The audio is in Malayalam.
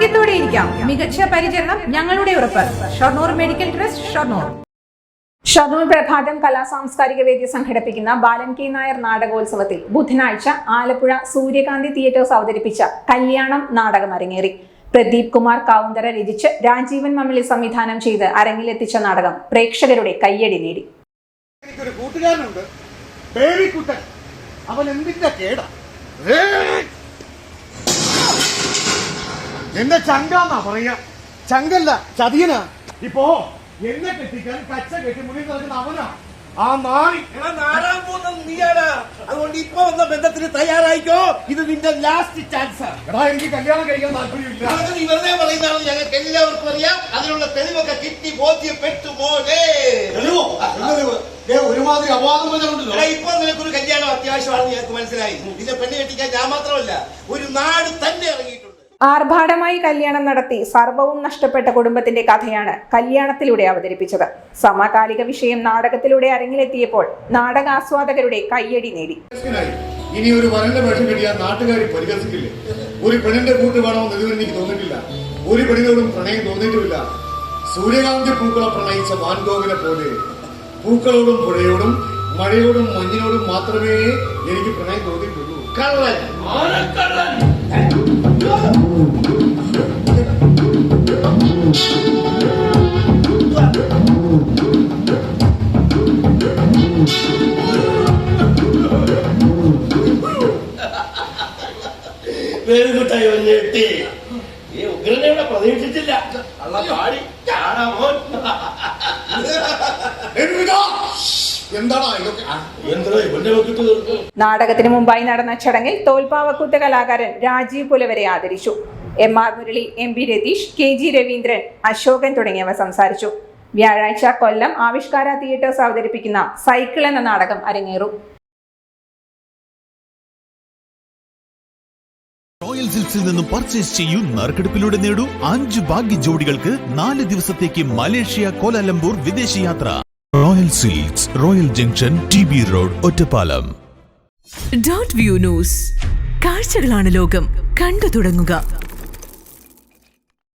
ആരോഗ്യത്തോടെ ഇരിക്കാം. മികച്ച പരിചരണം ഞങ്ങളുടെ ഉറപ്പ്. Shoranur medical trust Shoranur. Shoranur പ്രഭാതം കലാ സാംസ്കാരിക വേദി സംഘടിപ്പിക്കുന്ന ബാലൻ കെ നായർ നാടകോത്സവത്തിൽ ബുധനാഴ്ച ആലപ്പുഴ സൂര്യകാന്തി തിയേറ്റേഴ്സ് അവതരിപ്പിച്ച കല്യാണം നാടകം അരങ്ങേറി. പ്രദീപ് കുമാർ കാവുന്തര രചിച്ച് രാജീവൻ മമ്മിളി സംവിധാനം ചെയ്ത് അരങ്ങിലെത്തിച്ച നാടകം പ്രേക്ഷകരുടെ കയ്യടി നേടി. എനിക്കൊരു കൂട്ടുകാരനുണ്ട്. അവൻ എന്തിന്റെ കേടാ! എന്റെ ചങ്കാന്നാ പറയാ ചങ്കല്ല ചതിയനാ. ഇപ്പോ എന്നെ കെട്ടിക്കാൻ കച്ച കെട്ടി മുന്നിൽ നടക്കുന്ന അവനാ. ആ നാളി നാലാം പോകുന്നത് നീയാണ്. അതുകൊണ്ട് ഇപ്പൊ വന്ന ബന്ധത്തിന് തയ്യാറായിക്കോ. ഇത് നിന്റെ ലാസ്റ്റ് ചാൻസ് എടാ എനിക്ക് കല്യാണം കഴിക്കാൻ താല്പര്യമില്ല. ഇല്ല നീ വെറുതെ പറയുന്നതാണ് ഞങ്ങൾക്ക് എല്ലാവർക്കും അറിയാം. അതിനുള്ള തെളിവൊക്കെ കിട്ടി ബോധ്യപ്പെട്ടു പോലെ ഒരുമാതിരി അപവാദം ഇപ്പൊ നിനക്കൊരു കല്യാണം അത്യാവശ്യമാണെന്ന് ഞങ്ങൾക്ക് മനസ്സിലായി. നിന്റെ പെണ്ണ് കെട്ടിക്കാൻ ഞാൻ മാത്രമല്ല ഒരു നാട് തന്നെ ഇറങ്ങിയിട്ടുണ്ട്. ആർഭാടമായി കല്യാണം നടത്തി സർവവും നഷ്ടപ്പെട്ട കുടുംബത്തിന്റെ കഥയാണ് കല്യാണത്തിലൂടെ അവതരിപ്പിച്ചത്. സമകാലിക വിഷയം നാടകത്തിലൂടെ അരങ്ങിലെത്തിയപ്പോൾ നാടകാസ്വാദകരുടെ കയ്യടി നേടി. ഇനി ഒരു വരന്റെ വേഷം കെട്ടിയാൽ നാട്ടുകാർ പരിഹസിക്കില്ലേ? ഒരു പെണ്ണിന്റെ കൂട്ട് വേണമെന്ന് ഇതുവരെ എനിക്ക് തോന്നിയിട്ടില്ല. ഒരു പെണ്ണിനോടും പ്രണയം തോന്നിയിട്ടുമില്ല. സൂര്യകാന്തി പൂക്കളെ പ്രണയിച്ച വാൻഗോവിനെ പോലെ പൂക്കളോടും പുഴയോടും മഴയോടും മഞ്ഞിനോടും മാത്രമേ എനിക്ക് പ്രണയം തോന്നിയിട്ടുള്ളൂ. കള്ളൻ. വേറുകുട്ടായി ഞെട്ടി ഈ ഉഗ്രനെ ഇവിടെ പ്രതീക്ഷിച്ചില്ല അള്ള പാടി ഇതൊക്കെ? നാടകത്തിന് മുമ്പായി നടന്ന ചടങ്ങിൽ തോൽപ്പാവക്കൂത്ത് കലാകാരൻ രാജീവ് പുലവരെ ആദരിച്ചു. M R Murali M P Ratheesh K G Raveendran Ashokan തുടങ്ങിയവർ സംസാരിച്ചു. വ്യാഴാഴ്ച കൊല്ലം ആവിഷ്കാര തിയേറ്റേഴ്സ് അവതരിപ്പിക്കുന്ന സൈക്കിൾ എന്ന നാടകം അരങ്ങേറും. റോയൽ സിൽസിൽ നിന്നും പർച്ചേസ് ചെയ്യൂ നറുക്കെടുപ്പിലൂടെ നേടൂ അഞ്ച് ഭാഗ്യ ജോഡികൾക്ക് നാല് ദിവസത്തേക്ക് മലേഷ്യ കോലാലംപൂർ വിദേശ യാത്ര. Royal silks royal junction T B road Ottapalam. Dot view news കാഴ്ചകളാണ് ലോകം. കണ്ടു തുടങ്ങുക.